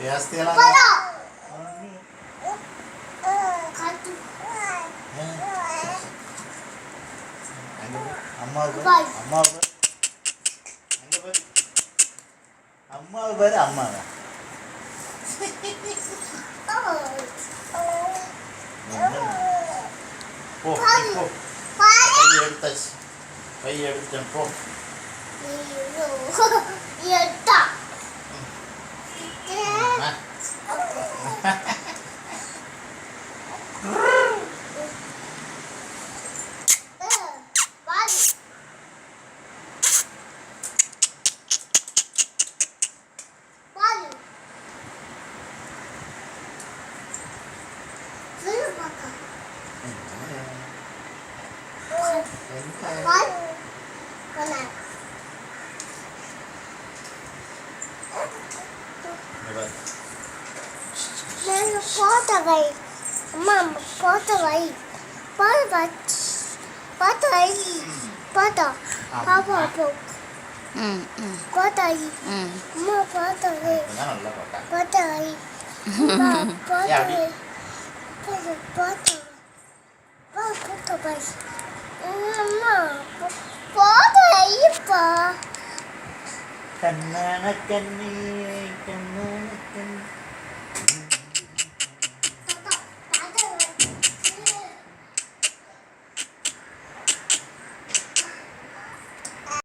பேசுதேலாம் அம்மாவுக்கு பாய். அம்மாவுக்கு அம்மாவை பாரு. அம்மாவை போ எடுத்தாச்சு. கை எடுத்தேன் போ. அம்மா. இங்க பாரு. போட்டவை அம்மா போட்டவை போட்டவை போட்டவை போட்டோ பாப்பா போ ம் அம்மா போட்டவை போட்டவை போட்டவை போட்டவை பாய். அம்மா போதும் ஐயப்பா கண்ணான கண்ணீரை கண்ணான கண்ணீர்